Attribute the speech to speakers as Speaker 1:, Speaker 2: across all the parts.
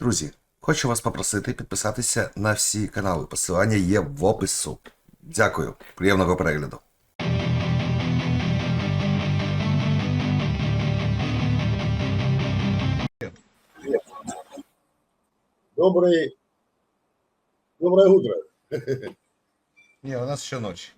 Speaker 1: Друзі, хочу вас попросити підписатися на всі канали. Посилання є в опису. Дякую, приємного перегляду.
Speaker 2: Добрый, доброе утро.
Speaker 3: Не, у нас еще ночь.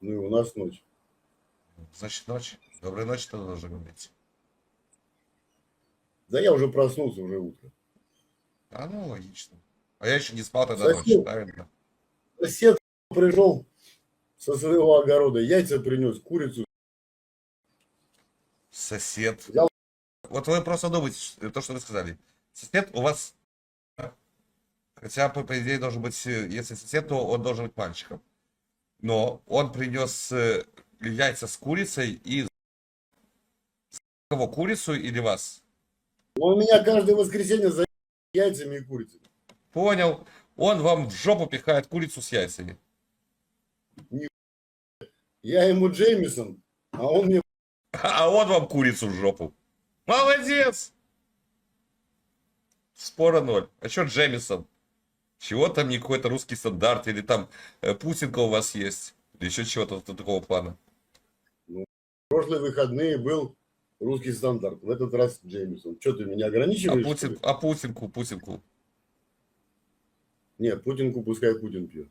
Speaker 2: Ну и у нас ночь.
Speaker 3: Значит, ночь. Доброй ночи тогда должен быть.
Speaker 2: Да я уже проснулся, уже утро.
Speaker 3: А, ну, логично. А я еще не спал тогда
Speaker 2: Сосед.
Speaker 3: ночью, правильно?
Speaker 2: Сосед пришел со своего огорода, яйца принес, курицу.
Speaker 3: Сосед.
Speaker 2: Взял.
Speaker 3: Вот вы просто думаете, то, что вы сказали. Сосед у вас... Хотя, по, по идее, должен быть, э, если сосед, то он должен быть мальчиком. Но он принес э, яйца с курицей и... Кого, курицу или вас?
Speaker 2: Он меня каждое воскресенье за яйцами и курицей.
Speaker 3: Понял. Он вам в жопу пихает курицу с яйцами.
Speaker 2: Я ему Джеймисон, а он мне...
Speaker 3: А он вам курицу в жопу. Молодец! Спора ноль. А что Джемисон? Чего там не какой-то русский стандарт? Или там э, Путинка у вас есть? Или еще чего-то такого плана?
Speaker 2: В прошлые выходные был русский стандарт, в этот раз Джеймисон. Что ты меня
Speaker 3: А,
Speaker 2: ограничиваешь? что
Speaker 3: Путин, а Путинку, Путинку.
Speaker 2: Нет, Путинку пускай Путин пьет.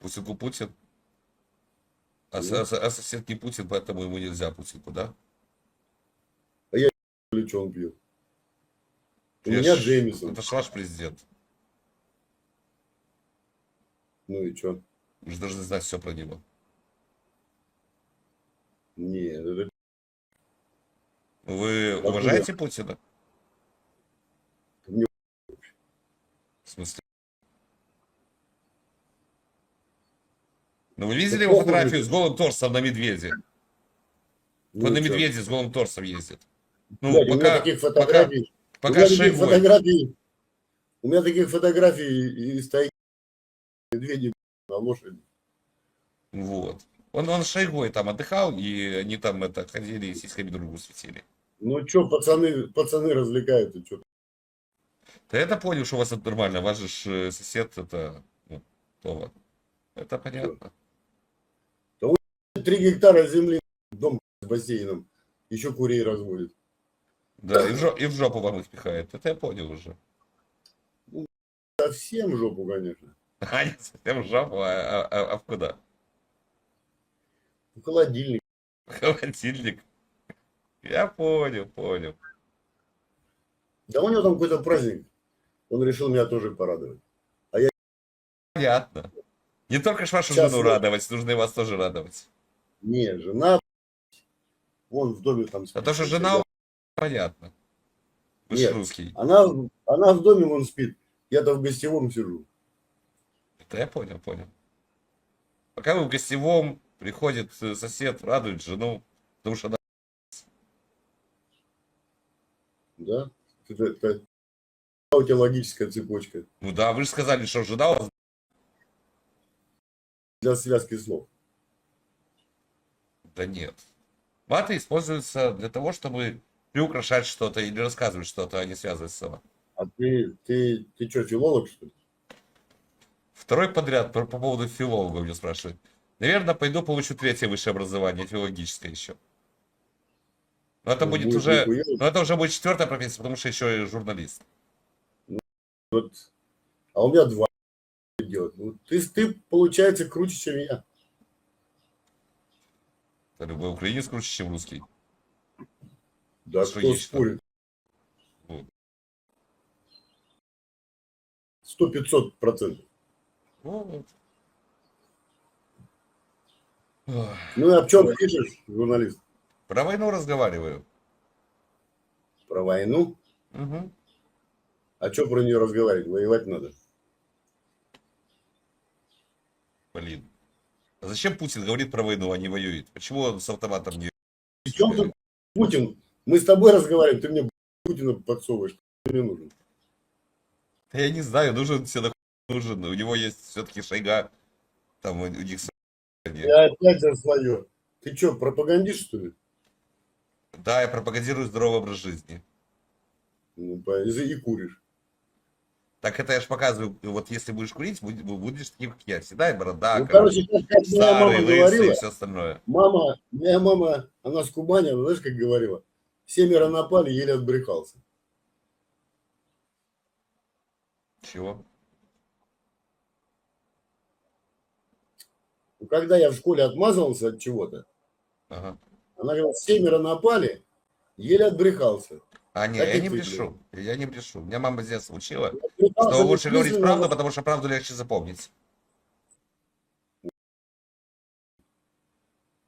Speaker 3: Путинку Путин. А, а а сосед не Путин, поэтому ему нельзя Путинку, да?
Speaker 2: Или что он пьет? У
Speaker 3: Я
Speaker 2: меня
Speaker 3: ж-
Speaker 2: Джеймисон.
Speaker 3: Это ж ваш президент.
Speaker 2: Ну и что?
Speaker 3: Вы же должны знать все про него.
Speaker 2: Нет, это...
Speaker 3: Вы уважаете Путина?
Speaker 2: Мне
Speaker 3: В смысле? Ну вы видели его фотографию с голым торсом на медведе?
Speaker 2: ну
Speaker 3: Он на медведе с голым торсом ездит. Ну,
Speaker 2: Блядь, у меня
Speaker 3: пока,
Speaker 2: таких
Speaker 3: пока,
Speaker 2: фотографий... у
Speaker 3: пока
Speaker 2: меня таких фотографий... У меня таких фотографий и стоит медведи на лошади.
Speaker 3: Вот. Он, он с Шойгой там отдыхал, и они там это ходили и сиськами другу светили.
Speaker 2: Ну что, пацаны, пацаны развлекаются, что
Speaker 3: Да я-то понял, что у вас это нормально. Ваш же э, сосед это... Ну, Вова. Это понятно.
Speaker 2: Три гектара земли, дом с бассейном, еще курей разводит.
Speaker 3: Да, и в, жо- и в жопу вам их пихает. Это я понял уже.
Speaker 2: Совсем в жопу, конечно.
Speaker 3: А не совсем жопу, а, а- а- а в куда?
Speaker 2: В холодильник.
Speaker 3: Холодильник. Я понял, понял.
Speaker 2: Да у него там какой-то праздник. Он решил меня тоже порадовать.
Speaker 3: Понятно. Не только ж вашу
Speaker 2: Сейчас
Speaker 3: жену
Speaker 2: вот.
Speaker 3: радовать, нужно и вас тоже радовать.
Speaker 2: Не, жена, вон в доме там
Speaker 3: А
Speaker 2: спит.
Speaker 3: то, что жена, понятно. Вы
Speaker 2: Нет.
Speaker 3: русский.
Speaker 2: Она, она в доме вон спит. Я-то в гостевом сижу.
Speaker 3: Это я понял, понял. Пока вы в гостевом, приходит э, сосед, радует жену, потому что она...
Speaker 2: Да? Это, это- у тебя логическая цепочка
Speaker 3: Ну да, вы же сказали, что вас...
Speaker 2: для связки слов.
Speaker 3: Да нет. Маты используются для того, чтобы приукрашать что-то или рассказывать что-то, а не связывать слова.
Speaker 2: А ты, ты, ты что, филолог, что ли?
Speaker 3: Второй подряд по, по поводу филолога меня спрашивают. Наверное, пойду получу третье высшее образование, филологическое еще. Но это
Speaker 2: Ну,
Speaker 3: будет
Speaker 2: будет
Speaker 3: уже... Но это уже будет четвертая профессия, потому что еще и журналист.
Speaker 2: Вот, а у меня два делать. Ну, ты, ты, получается, круче, чем я.
Speaker 3: Любой украинец круче, чем русский.
Speaker 2: Да,
Speaker 3: Что
Speaker 2: кто спорит? Сто пятьсот процентов.
Speaker 3: Ну.
Speaker 2: Ну и об чем пишешь, журналист?
Speaker 3: Про войну разговариваю.
Speaker 2: Про войну?
Speaker 3: Мгм.
Speaker 2: А что про нее разговаривать? Воевать надо.
Speaker 3: Блин. А зачем Путин говорит про войну, а не воюет? Почему он с автоматом не...
Speaker 2: В чем тут Путин? Мы с тобой разговариваем, ты мне Путина подсовываешь. Ты мне нужен.
Speaker 3: Да Я не знаю, нужен все нахуй нужен. У него есть все-таки шайга. Там у них...
Speaker 2: Я опять за свое. Ты что, пропагандист, что ли?
Speaker 3: Да, я пропагандирую здоровый образ жизни.
Speaker 2: Ну, и, и куришь.
Speaker 3: Так это я ж показываю, вот если будешь курить, будь- будешь таким, как я. Седая борода,
Speaker 2: ну,
Speaker 3: короче,
Speaker 2: как, моя мама
Speaker 3: старый, лысый и
Speaker 2: говорила,
Speaker 3: все остальное.
Speaker 2: мама, моя мама, она с Кубани, она, знаешь, как говорила, семеро напали, еле отбрехался.
Speaker 3: Чего?
Speaker 2: Ну, Когда я в школе отмазывался от чего-то,
Speaker 3: Ага.
Speaker 2: Она говорила, семеро напали, еле отбрехался.
Speaker 3: А, не,
Speaker 2: Так
Speaker 3: я не брешу. Я не брешу. Меня мама с детства учила,
Speaker 2: Отбрехался
Speaker 3: что лучше говорить правду, потому что правду легче запомнить.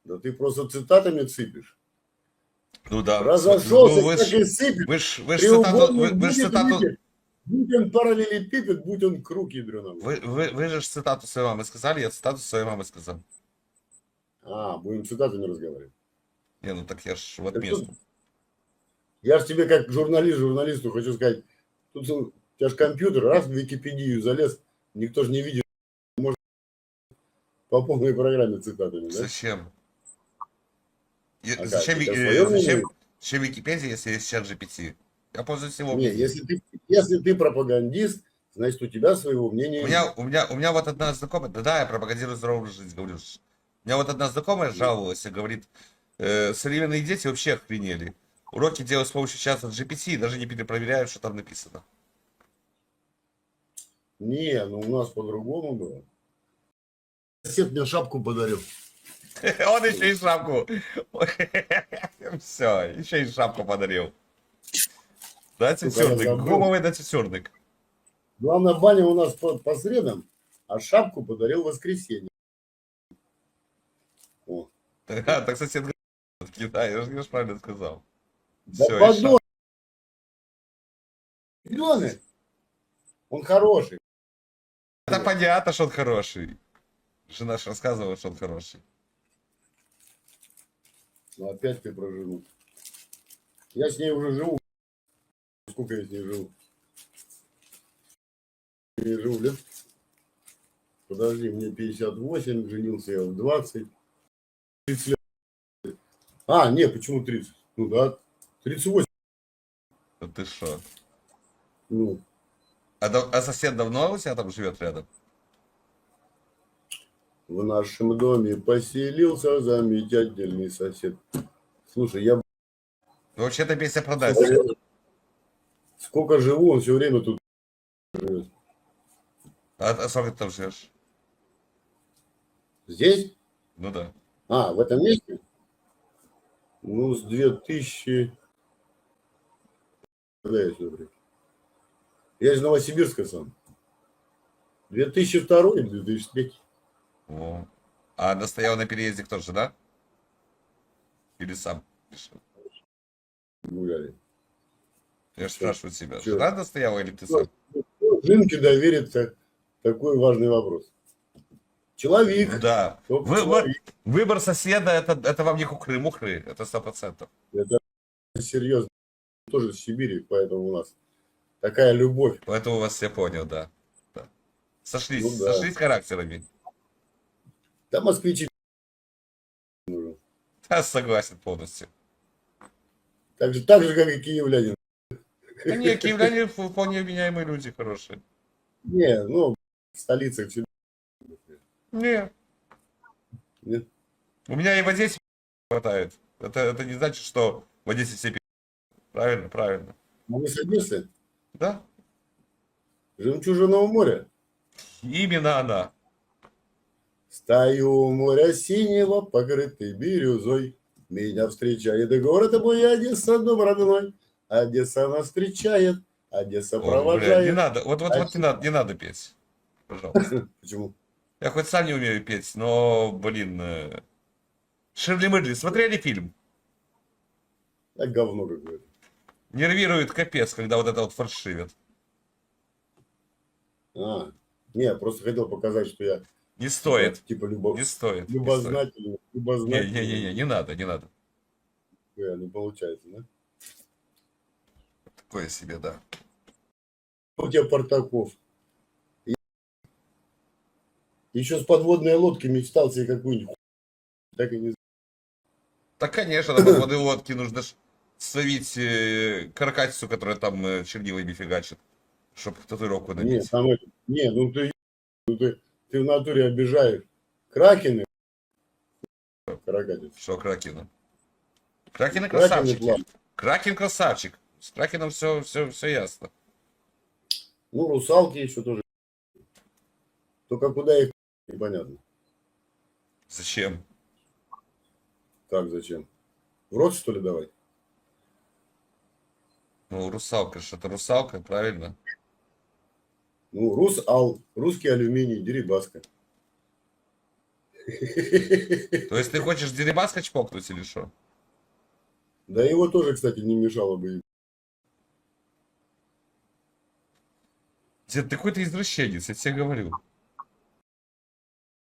Speaker 2: Да ты просто цитатами цыпишь.
Speaker 3: Ну да.
Speaker 2: Разошелся,
Speaker 3: Ну, вы
Speaker 2: так
Speaker 3: ж-
Speaker 2: и сыпет.
Speaker 3: Вы ж, вы ж цитату, вы, вы ж цитату.
Speaker 2: Будь он параллелепипед, будь он круг ядреного.
Speaker 3: вы, вы, вы же цитату своей мамы сказали, я цитату своей мамы сказал.
Speaker 2: А, будем цитатами разговаривать.
Speaker 3: Не, ну так я ж в отместку.
Speaker 2: Я же тебе как журналист, журналисту хочу сказать, тут у тебя же компьютер, раз в Википедию залез, никто же не видит, может по полной программе цитатами, да?
Speaker 3: Зачем? И
Speaker 2: А как,
Speaker 3: зачем,
Speaker 2: своё
Speaker 3: э, зачем, зачем Википедия, если есть чат GPT? Я пользуюсь его.
Speaker 2: Не, если ты, если ты пропагандист, значит у тебя своего мнения
Speaker 3: У меня, у меня, у меня вот одна знакомая, да, да, я пропагандирую здоровую жизнь, говорю. ж. У меня вот одна знакомая жаловалась и говорит, э, современные дети вообще охренели. Уроки делают с помощью чата GPT и даже не перепроверяют, что там написано.
Speaker 2: Не, ну у нас по-другому было. Сосед мне шапку подарил.
Speaker 3: Он еще и шапку. Все, еще и шапку подарил. Да, тетюрник, гумовый да тетюрник.
Speaker 2: Главное, баня у нас по, по средам, а шапку подарил в воскресенье. О.
Speaker 3: Так сосед да, я же я правильно сказал.
Speaker 2: Да
Speaker 3: Всё, и
Speaker 2: подон! Зелёный. Он хороший.
Speaker 3: Это понятно, что он хороший. Жена ж рассказывала, что он хороший.
Speaker 2: Но опять ты про жену. Я с ней уже живу. Сколько я с ней живу? Я не живу лет. Подожди, мне 58, женился я в 20. 30 лет. А, нет, почему 30? Ну да, 38.
Speaker 3: Да ты что?
Speaker 2: Ну,
Speaker 3: А, а сосед давно у тебя там живет рядом?
Speaker 2: в нашем доме поселился замечательный сосед. Слушай, я
Speaker 3: Ну, Вообще-то песня продать.
Speaker 2: сколько живу, он все время тут живет.
Speaker 3: А, а сколько ты там живешь?
Speaker 2: Здесь?
Speaker 3: Ну да.
Speaker 2: А, в этом месте? Ну, с 2000... Когда я сюда приехал? Я из Новосибирска сам. 2002 или 2003?
Speaker 3: О. А настоял на переезде кто же, да? Или сам? решил?
Speaker 2: Гуляли.
Speaker 3: Я же спрашиваю себя.
Speaker 2: Чё?
Speaker 3: Жена настояла или ты сам?
Speaker 2: Жинке доверится такой важный вопрос. Человек.
Speaker 3: Да. Вы-
Speaker 2: человек.
Speaker 3: Выбор соседа это, это вам не хухры-мухры, это сто процентов.
Speaker 2: Это серьезно. Тоже с Сибири, поэтому у нас такая любовь.
Speaker 3: Поэтому вас все понял, да. Да. Сошлись,
Speaker 2: Ну да.
Speaker 3: сошлись характерами.
Speaker 2: Да москвичи.
Speaker 3: Да, согласен полностью.
Speaker 2: Так же, так же, как и киевлянин.
Speaker 3: Да не, киевляне вполне вменяемые люди, хорошие.
Speaker 2: Не, ну, в столицах всегда.
Speaker 3: Не.
Speaker 2: Нет?
Speaker 3: У меня и в Одессе хватает. Это, это не значит, что в Одессе все пи***. Правильно, правильно.
Speaker 2: А вы с Одессы?
Speaker 3: Да?
Speaker 2: Жемчужиного моря.
Speaker 3: Именно она.
Speaker 2: Стою у моря синего, покрытый бирюзой. Меня встречает город мой Одесса, дом родной. Одесса нас встречает, Одесса
Speaker 3: Ой, бля, не
Speaker 2: провожает.
Speaker 3: надо, вот, вот, вот не надо, не надо петь. Пожалуйста.
Speaker 2: Почему?
Speaker 3: Я хоть сам не умею петь, но, блин, э, Ширли Мырли, смотрели фильм?
Speaker 2: Так говно какое-то.
Speaker 3: Нервирует капец, когда вот это вот фальшивит.
Speaker 2: А, не, я просто хотел показать, что я
Speaker 3: Не стоит,
Speaker 2: типа любо...
Speaker 3: не стоит. не стоит.
Speaker 2: любознательный. любознательный.
Speaker 3: Не-не-не, не надо, не надо.
Speaker 2: Э, Не получается, да?
Speaker 3: Такое себе, да.
Speaker 2: У тебя Портаков. Еще с подводной лодки мечтал себе какую-нибудь так и не
Speaker 3: Так, конечно, на подводной лодке нужно ж словить э, каракатицу, которая там э, чернилами фигачит, чтобы татуировку набить.
Speaker 2: там это, не, ну ты, ну ты, ты в натуре обижаешь. Кракены, каракатиц.
Speaker 3: Что? Кракены
Speaker 2: Кракены
Speaker 3: красавчики.
Speaker 2: план.
Speaker 3: Кракен красавчик. С Кракеном все, все, все ясно.
Speaker 2: Ну, русалки еще тоже. Только куда их непонятно.
Speaker 3: Зачем?
Speaker 2: Как, зачем? В рот, что ли, давать?
Speaker 3: Ну, русалка, что это русалка, правильно?
Speaker 2: Ну, русал, русский алюминий, дерибаска.
Speaker 3: То есть ты хочешь Дерибаска чпокнуть или что?
Speaker 2: Да его тоже, кстати, не мешало бы.
Speaker 3: Дед, ты какой-то извращенец, я тебе говорю.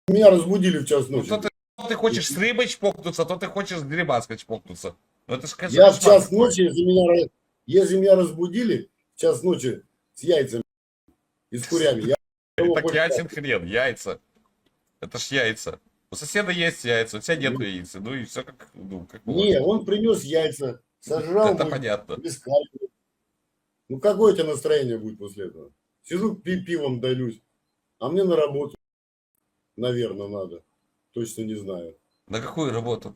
Speaker 2: Меня разбудили в час
Speaker 3: Ну,
Speaker 2: ночи.
Speaker 3: то ты, то ты хочешь с рыбой чпокнуться, то ты хочешь с Дерибаска чпокнуться. Ну, это ж кошмар
Speaker 2: Я в час ночи, если меня, если меня разбудили, в час ночи с яйцами и с курями, я
Speaker 3: Так ясен хрен, яйца. Это ж яйца. У соседа есть яйца, у тебя нет яиц. Ну и все как, ну, как
Speaker 2: Не, он принес яйца, сожрал
Speaker 3: Это понятно.
Speaker 2: вискарь. Ну какое у тебя настроение будет после этого? Сижу пи пивом долюсь, а мне на работу, наверное, надо. Точно не знаю.
Speaker 3: На какую работу?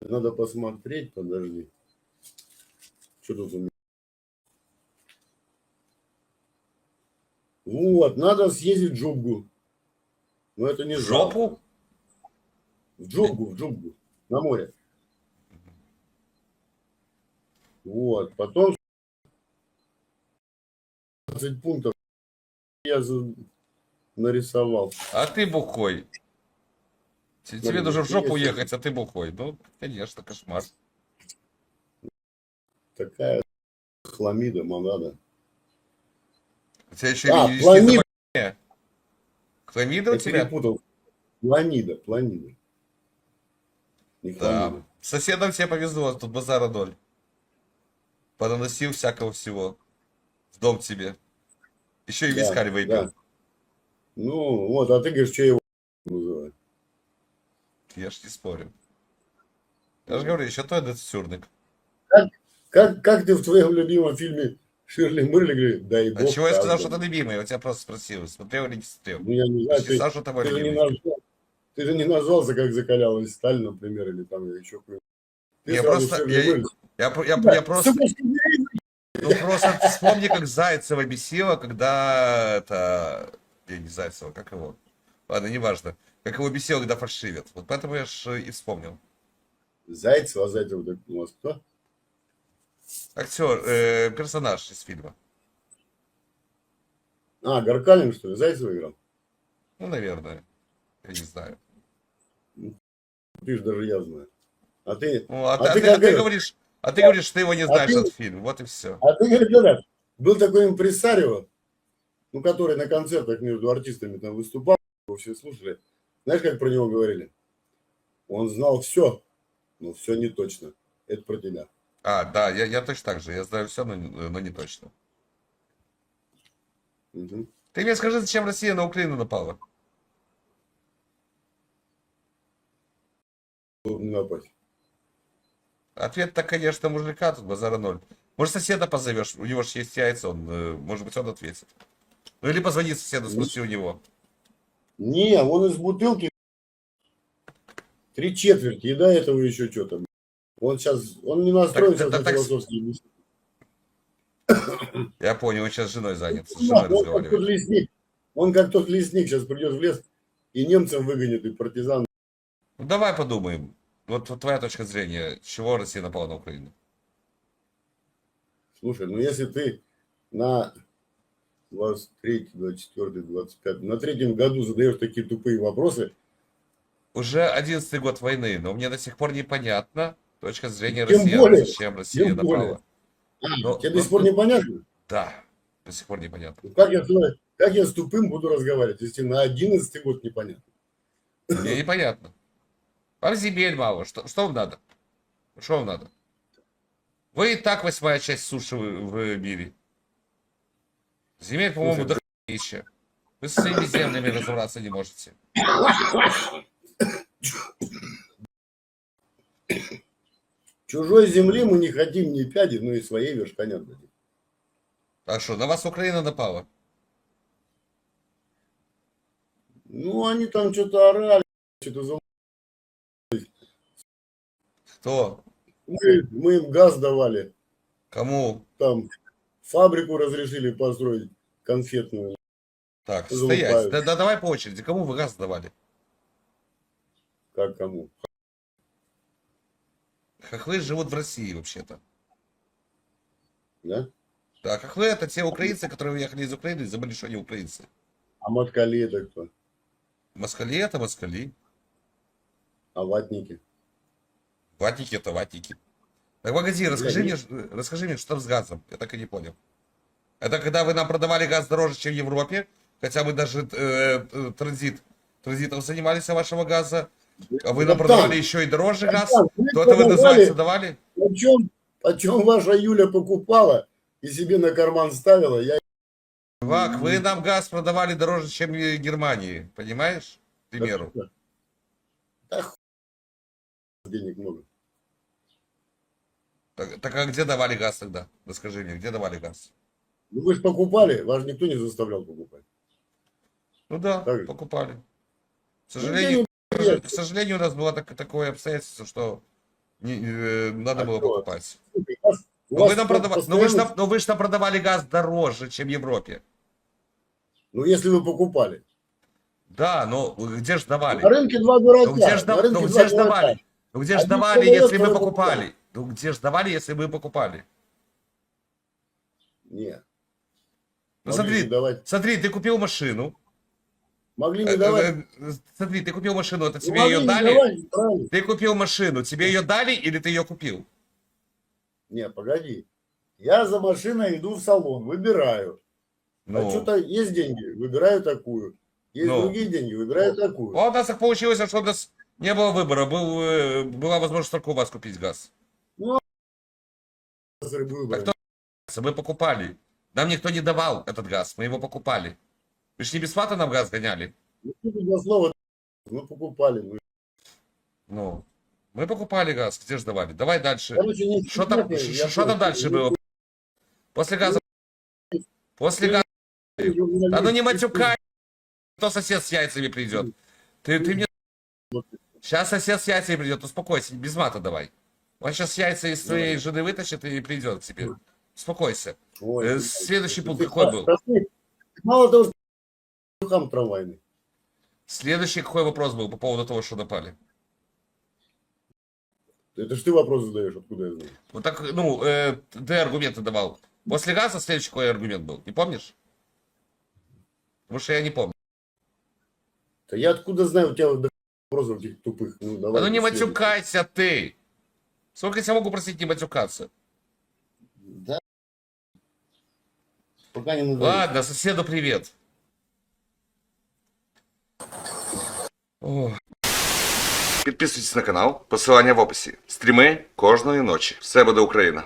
Speaker 2: Надо посмотреть, подожди. Что тут у меня? Вот, надо съездить в Джубгу. Но это не
Speaker 3: жопу?
Speaker 2: В Джубгу, в Джубгу, на море. Вот, потом 20 пунктов я за- нарисовал.
Speaker 3: А ты бухой. Те- Тебе нужно в жопу
Speaker 2: есть-
Speaker 3: ехать, а ты бухой. Ну, конечно, кошмар.
Speaker 2: Такая хламида, монада.
Speaker 3: У тебя еще
Speaker 2: А,
Speaker 3: и шизофрения. Хламида у тебя?
Speaker 2: перепутал. Планида, планида. Не
Speaker 3: Да.
Speaker 2: хламида.
Speaker 3: Соседам тебе повезло, тут базара ноль. Понаносил всякого всего. В дом тебе. Еще и
Speaker 2: Да,
Speaker 3: вискарь выпил.
Speaker 2: да. Ну, вот, а ты говоришь, что я его называю.
Speaker 3: Я ж не спорю. Я же говорю, еще той децюрник.
Speaker 2: Как, как ты в твоем любимом фильме Ширли Мырли говорит, дай
Speaker 3: А
Speaker 2: бог.
Speaker 3: чего я сказал, что
Speaker 2: каждому».
Speaker 3: ты любимый? Я тебя просто спросил, смотрел или не смотрел.
Speaker 2: Ну, я не
Speaker 3: Я
Speaker 2: знаю, ты,
Speaker 3: сказал, что ты
Speaker 2: ты не назвал, ты же не назвался, как закалялась Сталин, например, или там еще какой-нибудь.
Speaker 3: Я просто- я-. Я, я,
Speaker 2: Да,
Speaker 3: я просто, ну просто вспомни, как Зайцева бесила, когда это, я не Зайцева, как его? Ладно, неважно. Как его бесило, когда фальшивит. Вот поэтому я ж и вспомнил.
Speaker 2: Зайцев, а Зайцев так у вас кто?
Speaker 3: Актер, э, персонаж из фильма.
Speaker 2: А, Гаркалин, что ли? Зайцев играл?
Speaker 3: Ну, наверное. Я не знаю.
Speaker 2: Ты же даже я знаю. А ты,
Speaker 3: Ну, а,
Speaker 2: А
Speaker 3: ты, а
Speaker 2: ты
Speaker 3: а ты говоришь, а ты говоришь, что ты его не
Speaker 2: А
Speaker 3: знаешь,
Speaker 2: ты-
Speaker 3: этот фильм. Вот и все.
Speaker 2: а ты, говорят, был такой импресарио, ну, который на концертах между артистами там выступал, его все слушали. Знаешь, как про него говорили? Он знал все, но все не точно. Это про тебя.
Speaker 3: А, да, я, я точно так же. Я знаю все, но, но не точно.
Speaker 2: Мгм.
Speaker 3: Ты мне скажи, зачем Россия на Украину напала?
Speaker 2: Не напасть.
Speaker 3: Ответ-то, конечно, мужика, тут базара ноль. Может, соседа позовешь, у него же есть яйца, он, э, может быть, он ответит. Ну или позвони соседу, спроси у него.
Speaker 2: Не, он из бутылки три четверти, и до этого еще что-то. Он сейчас, он не настроен
Speaker 3: Так- так-
Speaker 2: на
Speaker 3: так-
Speaker 2: философские.
Speaker 3: Я понял, он сейчас с женой занят, с
Speaker 2: Да,
Speaker 3: женой
Speaker 2: он как тот лесник. Он как тот лесник сейчас придет в лес и немцам выгонит, и партизан.
Speaker 3: Ну давай подумаем. Вот, вот твоя точка зрения, чего Россия напала на Украину?
Speaker 2: Слушай, ну если ты на 23, 24, 25, на третьем году задаешь такие тупые вопросы,
Speaker 3: Уже одиннадцатый год войны, но мне до сих пор непонятно точка зрения
Speaker 2: Тем
Speaker 3: россиян,
Speaker 2: более,
Speaker 3: зачем Россия
Speaker 2: тем более.
Speaker 3: напала. Ну,
Speaker 2: тебе
Speaker 3: ну,
Speaker 2: до сих пор
Speaker 3: ну,
Speaker 2: непонятно?
Speaker 3: Да, до сих пор непонятно.
Speaker 2: Ну, Как я, как я с тупым буду разговаривать, если на 11 год непонятно?
Speaker 3: Мне непонятно. Вам земель мало. Что, что вам надо? Что вам надо? Вы и так восьмая часть суши в, в мире. Земель, по-моему,
Speaker 2: Слушай,
Speaker 3: дохренища. Вы со своими землями разобраться не можете.
Speaker 2: Чужой земли мы не хотим ни пяди, но и своей вершка не отдадим.
Speaker 3: А что, на вас Украина напала?
Speaker 2: Ну, они там что-то орали, что-то за...
Speaker 3: Кто?
Speaker 2: Мы, мы им газ давали,
Speaker 3: Кому?
Speaker 2: там фабрику разрешили построить конфетную.
Speaker 3: Так, стоять. Да, да давай по очереди. Кому вы газ давали?
Speaker 2: Как кому?
Speaker 3: Хохлы живут в России вообще-то.
Speaker 2: Да?
Speaker 3: Да, хохлы это те украинцы, которые уехали из Украины и забыли, что они украинцы.
Speaker 2: А москали это кто?
Speaker 3: Москали это москали.
Speaker 2: А ватники?
Speaker 3: Ватники это ватники. Так, погоди, расскажи
Speaker 2: не-
Speaker 3: мне, ш- расскажи мне, что там с газом. Я так и не понял. Это когда вы нам продавали газ дороже, чем в Европе, хотя мы даже э, э, транзит, транзитом занимались вашего газа, а вы нам продавали еще и дороже газ,
Speaker 2: вы
Speaker 3: то это вы называется давали?
Speaker 2: Почем, почем ваша Юля покупала и себе на карман ставила, я
Speaker 3: Чувак, вы нам газ продавали дороже, чем в Германии, понимаешь? К примеру.
Speaker 2: Да хуй денег много.
Speaker 3: Так, так а где давали газ тогда? Расскажи мне, где давали газ?
Speaker 2: Ну вы же покупали, вас же никто не заставлял покупать.
Speaker 3: Ну да,
Speaker 2: Так.
Speaker 3: покупали. К
Speaker 2: Ну,
Speaker 3: сожалению,
Speaker 2: денег
Speaker 3: к сожалению, у нас было так- такое обстоятельство, что не- э, надо
Speaker 2: А
Speaker 3: было
Speaker 2: что?
Speaker 3: покупать.
Speaker 2: Вас-
Speaker 3: Но вы, нам но, вы ж
Speaker 2: постоянно-
Speaker 3: нам, но вы ж нам продавали газ дороже, чем в Европе.
Speaker 2: Ну если вы покупали.
Speaker 3: Да, но где же давали?
Speaker 2: На рынке два дурака.
Speaker 3: Ну где же
Speaker 2: на рынке
Speaker 3: ну, где ж
Speaker 2: дурака.
Speaker 3: давали? Ну где же давали, если мы покупали? Ну где же давали, если мы покупали?
Speaker 2: Нет.
Speaker 3: Ну
Speaker 2: Могли
Speaker 3: смотри,
Speaker 2: давать.
Speaker 3: смотри, ты купил машину.
Speaker 2: Могли не давать.
Speaker 3: э, э, Смотри, ты купил машину, это
Speaker 2: Ну,
Speaker 3: тебе ее дали?
Speaker 2: давать, правильно.
Speaker 3: Ты купил машину, тебе ее дали или ты ее купил?
Speaker 2: Не, погоди. Я за машиной иду в салон, выбираю.
Speaker 3: Ну,
Speaker 2: А что-то есть деньги, выбираю такую. Есть
Speaker 3: Ну.
Speaker 2: другие деньги, выбираю такую.
Speaker 3: а у нас так получилось, что у нас не было выбора, был, э, была возможность только у вас купить газ.
Speaker 2: Выбором.
Speaker 3: кто- Мы покупали. Нам никто не давал этот газ, мы его покупали. Вы же не бесплатно нам газ гоняли.
Speaker 2: Ну, слова мы покупали. Ну,
Speaker 3: Ну, мы покупали газ, где же давали? Давай дальше. Что там, что там дальше было? После газа... После газа... Да ну не матюкай, кто сосед с яйцами придет. Ты, ты мне... Сейчас сосед с яйцами придет, успокойся, без мата давай. Он сейчас яйца из твоей жены вытащит и придет к тебе. Успокойся.
Speaker 2: Ой,
Speaker 3: Э, следующий пункт какой был?
Speaker 2: Мало того, что трамвайный.
Speaker 3: Следующий какой вопрос был по поводу того, что напали?
Speaker 2: Это ж ты вопрос задаешь, откуда я знаю.
Speaker 3: Вот так, ну, э, ты аргументы давал. После газа следующий какой аргумент был? Не помнишь? Потому что я не помню.
Speaker 2: Да я откуда знаю, у тебя вопросов этих тупых. Ну, давай.
Speaker 3: Да ну не матюкайся ты! Сколько я тебя могу просить не матюкаться?
Speaker 2: Да. Пока не надо.
Speaker 3: Ладно, соседу привет. О. Підписуйтесь на канал, посилання в описі. Стріми кожної ночі. Все буде Україна.